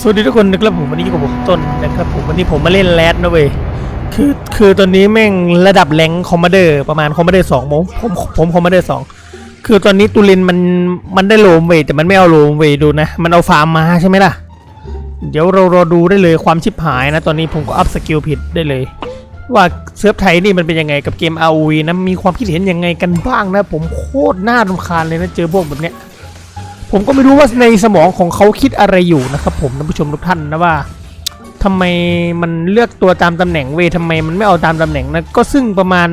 สวัสดีทุกคนนะครับผมวันนี้อยู่กับผมต้นนะครับผมวันนี้ผมมาเล่นแรดนะเว้ยคือคือตอนนี้แม่งระดับแรงคอมมานเดอร์ประมาณคอมมานเดอร์สองผมผมผมคอมมานเดอร์สองคือตอนนี้ตูรินมันมันได้โลมเว้ยแต่มันไม่เอาโลมเว้ยดูนะ มันเอาฟาร์มมาใช่ไหมล่ะ เดี๋ยวเรารอดูได้เลยความชิบหายนะ ตอนนี้ผมก็อัพสกิลผิดได้เลย ว่าเซิร์ฟไทยนี่มันเป็นยังไงกับเกม ROV นะมีความคิดเห็นยังไงกันบ้างนะ ผมโคตรน่ารำคาญเลยนะเจอพวกแบบเนี้ย ผมก็ไม่รู้ว่าในสมองของเขาคิดอะไรอยู่นะครับผมท่านผู้ชมทุกท่านนะว่าทำไมมันเลือกตัวตามตำแหน่งเวยทำไมมันไม่เอาตามตำแหน่งนะก็ซึ่งประมาณ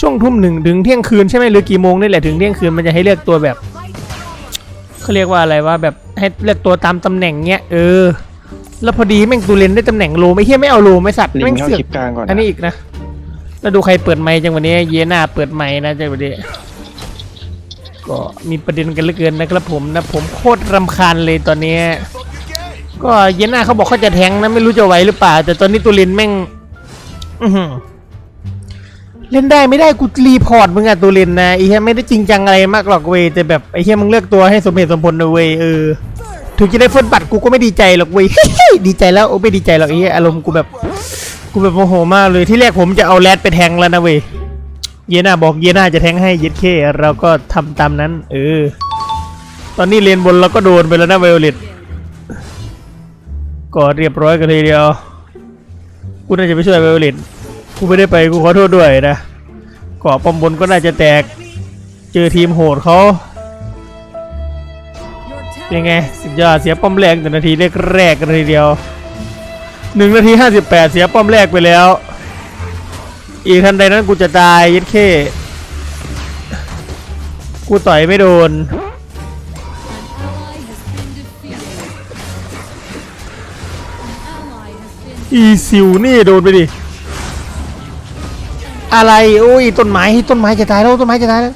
ช่วงทุ่มหนึ่งถึงเที่ยงคืนใช่ไหมหรือกี่โมงนี่แหละถึงเที่ยงคืนมันจะให้เลือกตัวแบบเขาเรียกว่าอะไรว่าแบบให้เลือกตัวตามตำแหน่งเนี้ยเออ แล้วพอดีแม่งตูเลนได้ตำแหน่งโลไม่เฮียไม่เอาโลไม่สัตว์ลิงแม่งเข้าเสือกคลิปกลางก่อนอันนี้อีกนะแล้วดูใครเปิดไมค์จังวันนี้เยน่าเปิดไมค์นะจังวันนี้ ก็มีประเด็นกันเหลือเกินนะครับผมนะผมโคตรรำคาญเลยตอนนี้ ก็เยน่าเขาบอกเขาจะแทงนะไม่รู้จะไหวหรือเปล่า แต่ตอนนี้ตุลินแม่งเล่นได้ไม่ได้กูรีพอร์ตมึงอะตุลินนะไอ้เหี้ยไม่ได้จริงจังอะไรมากหรอกเวยแต่แบบไอ้เหี้ยมึงเลือกตัวให้สมเหตุสมผลนะเวยเออถึงจะได้เฟิร์สบัตรกูก็ไม่ดีใจหรอกเว้ยดีใจแล้วโอ้ไม่ดีใจหรอกไอ้เหี้ยอารมณ์กูแบบ กูแบบโมโหมากเลยที่แรกผมจะเอาแรดไปแทงแล้วนะเว้ย เยน่าบอกเยน่าจะแทงให้เย็ดเคเราก็ทำตามนั้น เออ ตอนนี้เลนบนเราก็โดนไปแล้วนะไวโอเลตก็เรียบร้อยกันทีเดียว กูน่าจะไปช่วยไวโอเลตกูไม่ได้ไปกูขอโทษด้วยนะก่อปอมบนก็น่าจะแตก เจอทีมโหดเขาเป็นไงสุดยอดเสียป้อมแรกแต่นาทีแรกๆกันทีเดียวหนึ่งนาทีห้าสิบแปดเสียป้อมแรกไปแล้ว อีกทันใดนั้นกูจะตายยัดเข้กูต่อยไม่โดน อีสิวนี่โดนไปดิ อะไรโอ้ยต้นไม้ต้นไม้จะตายแล้วต้นไม้จะตายแล้ว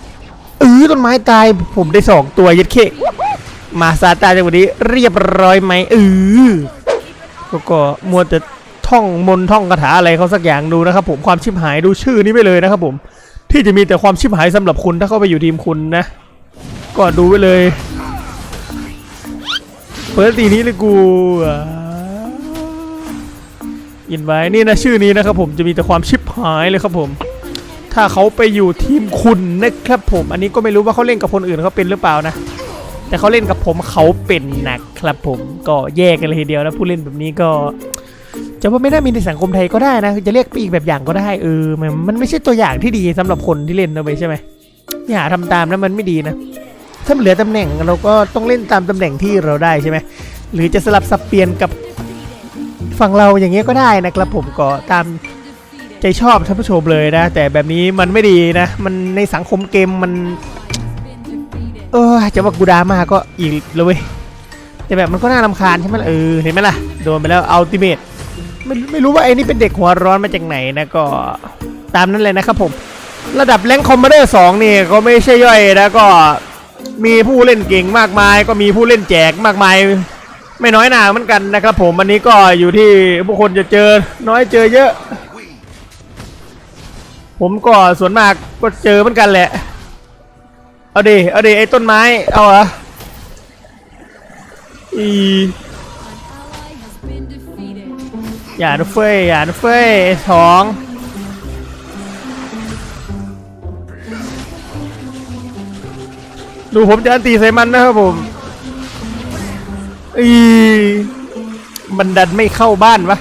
เออต้นไม้ตายผมได้สองตัวยัดเข้มาซาตาจากวันนี้เรียบร้อยไหมเออก็ก็มัวแต่ ท่องมนท่องคาถาอะไรเขาสักอย่างดูนะครับ ผมความชิบหายดูชื่อนี้ไปเลยนะครับผมที่จะมีแต่ความชิบหายสำหรับคุณถ้าเข้าไปอยู่ทีมคุณนะ ก็ดูไว้เลยเปิดตีนี้เลยกูอินไว้นี่นะชื่อนี้นะครับผมจะมีแต่ความชิบหายเลยครับผม ถ้าเขาไปอยู่ทีมคุณนะครับผม อันนี้ก็ไม่รู้ว่าเขาเล่นกับคนอื่นเขาเป็นหรือเปล่านะ แต่เขาเล่นกับผมเขาเป็นนะครับผมก็แยกกันเลยทีเดียวนะผู้เล่นแบบนี้ก็ จะว่าไม่น่ามีในสังคมไทยก็ได้นะจะเรียกปอีกแบบอย่างก็ได้เออมันมันไม่ใช่ตัวอย่างที่ดีสำหรับคนที่เล่นนะเว้ยใช่ไหมอย่าทำตามนะมันไม่ดีนะ ถ้ามันเหลือตำแหน่งเราก็ต้องเล่นตามตำแหน่งที่เราได้ใช่ไหมหรือจะสลับสับเปลี่ยนกับฝั่งเราอย่างเงี้ยก็ได้นะครับผมก็ตามใจชอบท่านผู้ชมเลยนะ แต่แบบนี้มันไม่ดีนะ มันในสังคมเกมมัน เออจะว่ากูดามาก็อีกเลยแต่แบบมันก็น่ารำคาญใช่ไหมเออเห็นไหมล่ะโดนไปแล้วอัลติเมท ไม่ไม่รู้ว่าไอ้นี่เป็นเด็กหัวร้อนมาจากไหนนะก็ตามนั้นเลยนะครับผม ระดับแรงคอมมานเดอร์สองนี่ก็ไม่ใช่ย่อยนะก็มีผู้เล่นเก่งมากมาย ก็มีผู้เล่นแจกมากมาย ไม่น้อยหนาเหมือนกันนะครับผมอันนี้ก็อยู่ที่ผู้คนจะเจอน้อยเจอเยอะ ผมก็ส่วนมากก็เจอเหมือนกันแหละ เอาดิเอาดิไอ้ต้นไม้เอาเหรออี อย่านะเฟ้ยอย่านะเฟ้ยสองดูผมจะอันตีใส่มันนะครับผมอีมันดันไม่เข้าบ้านวะ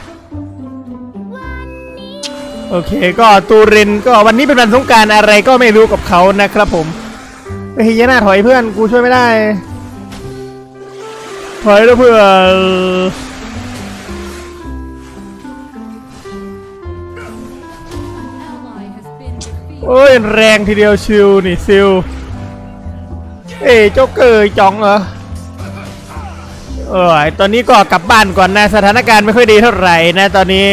โอเคก็ตูรินก็วันนี้เป็นวันสงการอะไรก็ไม่รู้กับเขานะครับผมเฮ้ยยาน่าถอยเพื่อนกูช่วยไม่ได้ ถอยแล้วเพื่อน โอ้ยแรงทีเดียวชิวนี่ซิลเอ้ยโจ๊กเกอร์จ่องเหรอเออตอนนี้ก็กลับบ้านก่อนนะสถานการณ์ไม่ค่อยดีเท่าไหร่นะตอนนี้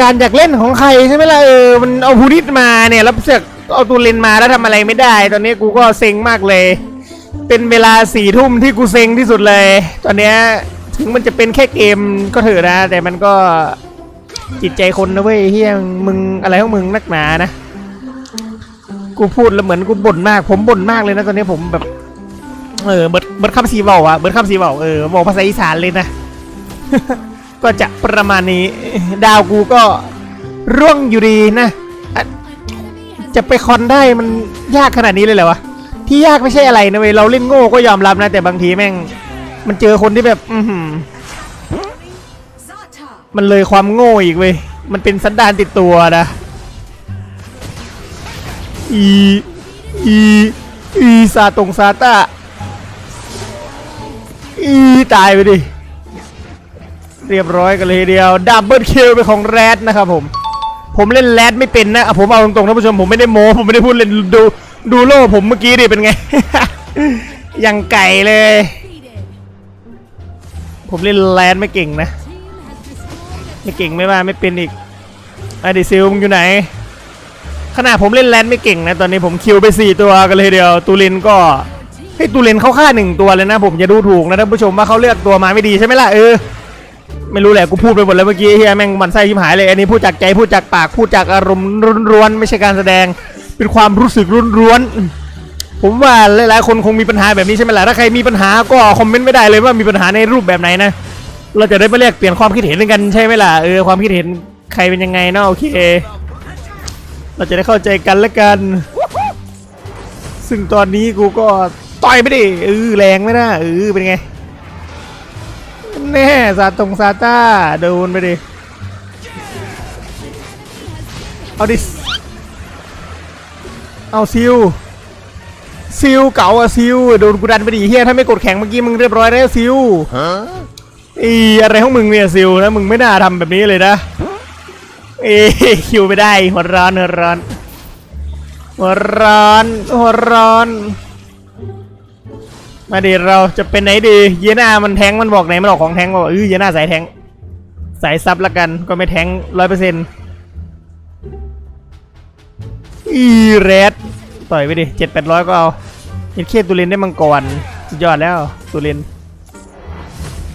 การอยากเล่นของใครใช่ไหมล่ะเออมันเอาพูนิตมาเนี่ยแล้วเสือกเอาตูเลนมาแล้วทำอะไรไม่ได้ ตอนนี้กูก็เซ็งมากเลย เป็นเวลาสี่ทุ่มที่กูเซ็งที่สุดเลย ตอนเนี้ยถึงมันจะเป็นแค่เกมก็เถอะนะ แต่มันก็ จิตใจคนนะเว้ยเฮียมึงอะไรของมึงนักหนานะ กูพูดแล้วเหมือนกูบ่นมาก ผมบ่นมากเลยนะตอนนี้ผมแบบ เออเบิร์ดเบิร์ดคำสีเบาอะเบิร์ดคำสีเบาเออบอกภาษาอีสานเลยนะ ก็จะประมาณนี้ ดาวกูก็ร่วงอยู่ดีนะ จะไปคอนได้มันยากขนาดนี้เลยเหรอวะ ที่ยากไม่ใช่อะไรนะเว้ยเราเล่นโง่ก็ยอมรับนะ แต่บางทีแม่ง มันเจอคนที่แบบ อื มันเลยความโง่อีกเว้ย มันเป็นสันดานติดตัวนะ อี อี อีซาตรงซาต้าอีตายไปดิ เรียบร้อยกันเลยเดียวดับเบิลคิวเป็นของแรดนะครับผม ผมเล่นแรดไม่เป็นนะอะผมเอาตรงๆท่านผู้ชมผมไม่ได้โม้ ผมไม่ได้พูดเล่นดูดูโล่ผมเมื่อกี้ดิเป็นไง ยังไก่เลย ผมเล่นแรดไม่เก่งนะ ไม่เก่งไม่ว่าไม่เป็นอีกไอเดซิลมึงอยู่ไหน ขนาดผมเล่นแลนไม่เก่งนะ ตอนนี้ผมคิวไป 4 ตัวกันเลยเดียว ตูรินก็ให้ตูรินเขาฆ่าหนึ่งตัวเลยนะ ผมจะดูถูกนะท่านผู้ชมว่าเขาเลือกตัวมาไม่ดีใช่ไหมล่ะเออไม่รู้แหละกูพูดไปหมดแล้วเมื่อกี้เฮียแม่งมันไส้ชิมหายเลยอันนี้พูดจากใจพูดจากปากพูดจากอารมณ์ร้วนๆไม่ใช่การแสดงเป็นความรู้สึกร้วนๆผมว่าหลายๆคนคงมีปัญหาแบบนี้ใช่ไหมล่ะถ้าใครมีปัญหาก็คอมเมนต์ไม่ได้เลยว่ามีปัญหาในรูปแบบไหนนะ เราจะได้มาแลกเปลี่ยนความคิดเห็นกันใช่ไหมล่ะเออความคิดเห็นใครเป็นยังไงเนาะโอเค เราจะได้เข้าใจกันและกัน ซึ่งตอนนี้กูก็ต่อยไปดิเออแรงไม่ได้เออเป็นไงแน่ซาตรงซาต้าโดนไปดิเอาดิเอาซิลซิลเก่าอะซิลโดนกูดันไปดิเฮียถ้าไม่กดแข็งเมื่อกี้มึงเรียบร้อยแล้วซิล อีอะไรของมึงเนี่ยซิลนะมึงไม่น่าทำแบบนี้เลยนะเอ้คิวไม่ได้หัวร้อนหัวร้อนหัวร้อนหัวร้อน มาดิเราจะเป็นไหนดีเยน่ามันแทงมันบอกไหนมันออกของแทงบอกเออเยน่าสายแทงสายซับละกันก็ไม่แทงร้อยเปอร์เซ็นต์อีเรดต่อยไปดิเจ็ดแปดร้อยก็เอาเห็นเคตุเรนได้มังกรสุดยอดแล้วตุเรน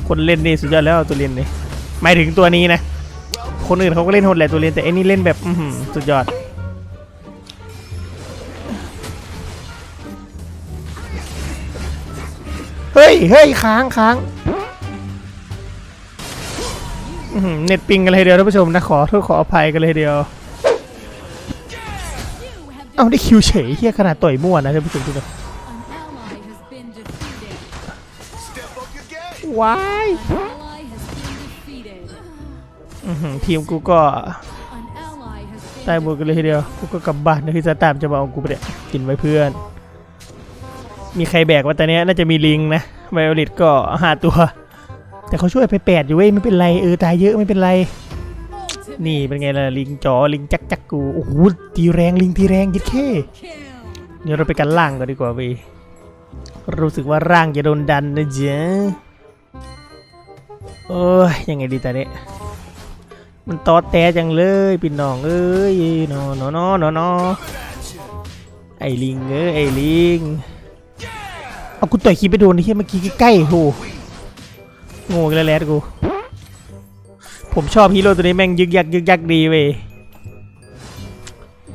คนเล่นนี่สุดยอดแล้วตัวเล่นนี่หมายถึงตัวนี้นะ คนอื่นเขาก็เล่นโหดแหละตัวเล่นแต่ไอ้นี่เล่นแบบอืสุดยอดเฮ้ยเฮ้ยค้างค้างเน็ตปิงกันเลยเดียวท่านผู้ชมนะขอโทษขออภัยกันเลยเดียว เอาได้คิวเฉยเฮียขนาดต่อยมั่วนะท่านผู้ชมทุกคน วายทีมกูก็ตายหมดกันเลยทีเดียว กูก็กลับบ้านนะคือสตามจะมาเอากูไปเนี่ยกินไว้เพื่อน มีใครแบกว่าแต่เนี้ยน่าจะมีลิงนะไวโอลิตก็หาตัว แต่เขาช่วยไปแปดอยู่เว้ยไม่เป็นไรเออตายเยอะไม่เป็นไร นี่เป็นไงล่ะลิงจอลิงจักจักกูโอ้โหตีแรงลิงตีแรงยิดแค่เดี๋ยวเราไปกันล่างกันดีกว่าเว้ยรู้สึกว่าร่างจะโดนดันนะเจ๊ โอ้ยยังไงดีตอนนี้มันตอแตจังเลยพี่น้องเอ้ยนอนอนอนอนอไอลิงเอ้ยไอลิงเอากูต่อยคีไปโดนไอ้เหี้ยเมื่อกี้ใกล้ๆโหโง่อีกแล้วแรดกูผมชอบฮีโร่ตัวนี้แม่งยึกยักยึกยักดีเว้ย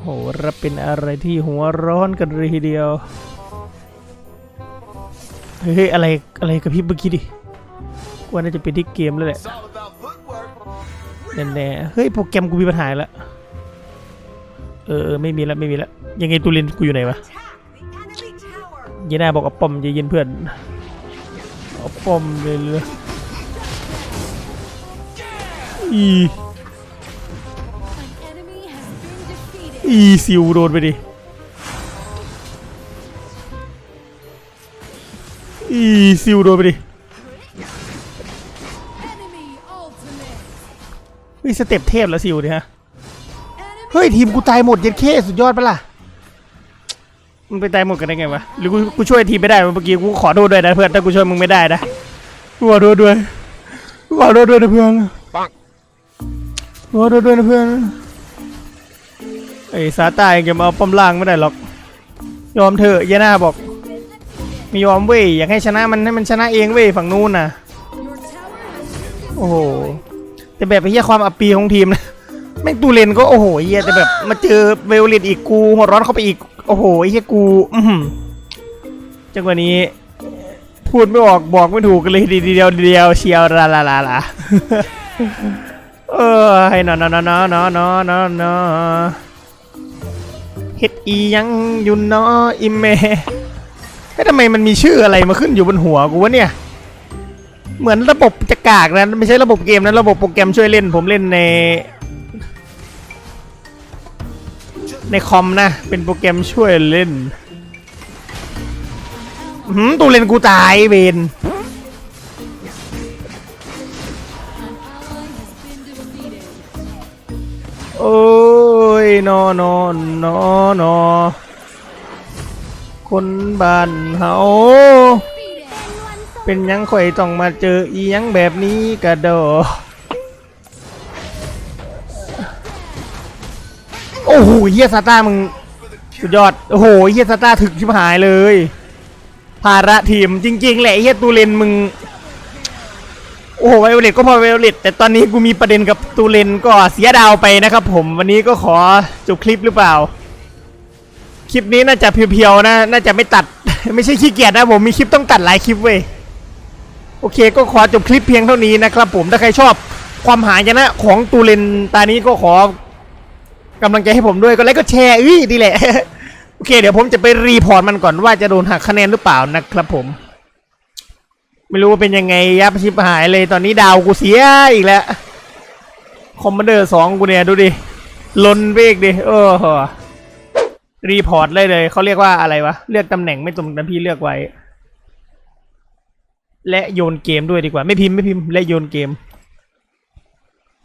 โหรับเป็นอะไรที่หัวร้อนกันเลยทีเดียวเฮ้ยอะไรอะไรกับพี่เมื่อกี้ดิ ว่าน่าจะเป็นที่เกมแล้วแหละแน่ๆเฮ้ยโปรแกรมกูมีปัญหาแล้วเออไม่มีแล้วไม่มีแล้วยังไงตูเรนกูอยู่ไหนวะเยีน่าบอกเอาปอมใจเย็นเพื่อนเอาปอมเลยเลยอีอีซิวโดนไปดิอีซิวโดนไปดิ เฮ้ยสเต็ปเทพแล้วซิวเนี่ยฮะ Enemy เฮ้ย ทีมกูตายหมดเย็นเคสุดยอดปะล่ะมันไปตายหมดกันได้ไงวะ หรือกูกูช่วยทีมไม่ได้วะเมื่อกี้กูขอโทษด้วยนะเพื่อนถ้ากูช่วยมึงไม่ได้นะกูขอโทษด้วยกูขอโทษด้วยนะเพื่อน Bonk. ขอโทษด้วยนะเพื่อนไอ้ซาตายยังจะมาเอาป้อมล่างไม่ได้หรอก ยอมเถอะเยน่าบอกไม่ยอมเว้ยอยากให้ชนะมันให้มันชนะเองเว้ยฝั่งนู้นน่ะ Your tower has been โอ้โห แต่แบบไอ้เหี้ยความอับปีของทีมนะแม่งตูเลนก็โอ้โหเหี้ยแต่แบบ มาเจอเวลเลตอีกกูหัวร้อนเข้าไปอีกโอ้โหไอ้เหี้ยกู อืจังหวะนี้ พูดไม่ออกบอกไม่ถูกกันเลยทีเดียวเดียวเชียวลาลาลาลาเออให้นอนนอนนอนนอนนอนนอนเฮ็ดอียังอยู่นออิเมเฮ้ทำไมมันมีชื่ออะไรมาขึ้นอยู่บนหัวกูวะเนี่ย เหมือนระบบจะกากนะไม่ใช่ระบบเกมนะระบบโปรแกรมช่วยเล่นผมเล่นใน ในคอมนะ เป็นโปรแกรมช่วยเล่นหืมตูเล่นกูตายเวนโอ้ยนอนอนนอนอคนบ้านเฮา เป็นยังข่อยต้องมาเจออียังแบบนี้กระโดโอ้โหเฮียซาต้ามึงสุดยอด โอ้โหเฮียซาต้าถึกชิบหายเลย ภาระทีมจริง ๆ แหละเฮียตูเลนมึง โอ้โหไวโอเลตก็พอไวโอเลตแต่ตอนนี้กูมีประเด็นกับตูเลนก็เสียดาวไปนะครับผม วันนี้ก็ขอจบคลิปหรือเปล่า คลิปนี้น่าจะเพียวๆนะ น่าจะไม่ตัด ไม่ใช่ขี้เกียจนะผมมีคลิปต้องตัดหลายคลิปเว้ย โอเคก็ขอจบคลิปเพียงเท่านี้นะครับผมถ้าใครชอบความหายนะของตูเลนตานี้ก็ขอกำลังใจให้ผมด้วยก็ไลค์ก็แชร์อื้อดีแหละโอเค เดี๋ยวผมจะไปรีพอร์ตมันก่อนว่าจะโดนหักคะแนนหรือเปล่านะครับผม ไม่รู้ว่าเป็นยังไงยับชิบหายเลยตอนนี้ดาวกูเสียอีกแล้วคอมมานเดอร์สองกูเนี่ยดูดิลนเบกดิโอ้โหรีพอร์ตเลยเลยเขาเรียกว่าอะไรวะ เลือกตำแหน่งไม่ตรงกับที่เลือกไว้ และโยนเกมด้วยดีกว่าไม่พิมพ์ไม่พิมพ์และโยนเกม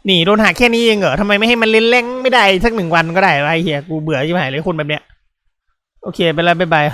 นี่โดนหักแค่นี้เองเหรอทำไมไม่ให้มันเล่นแรงไม่ได้สักหนึ่งวันก็ได้วะไอ้เฮียกูเบื่อชิบหายเลยคนแบบเนี้ยโอเคไปแล้วบ๊ายบาย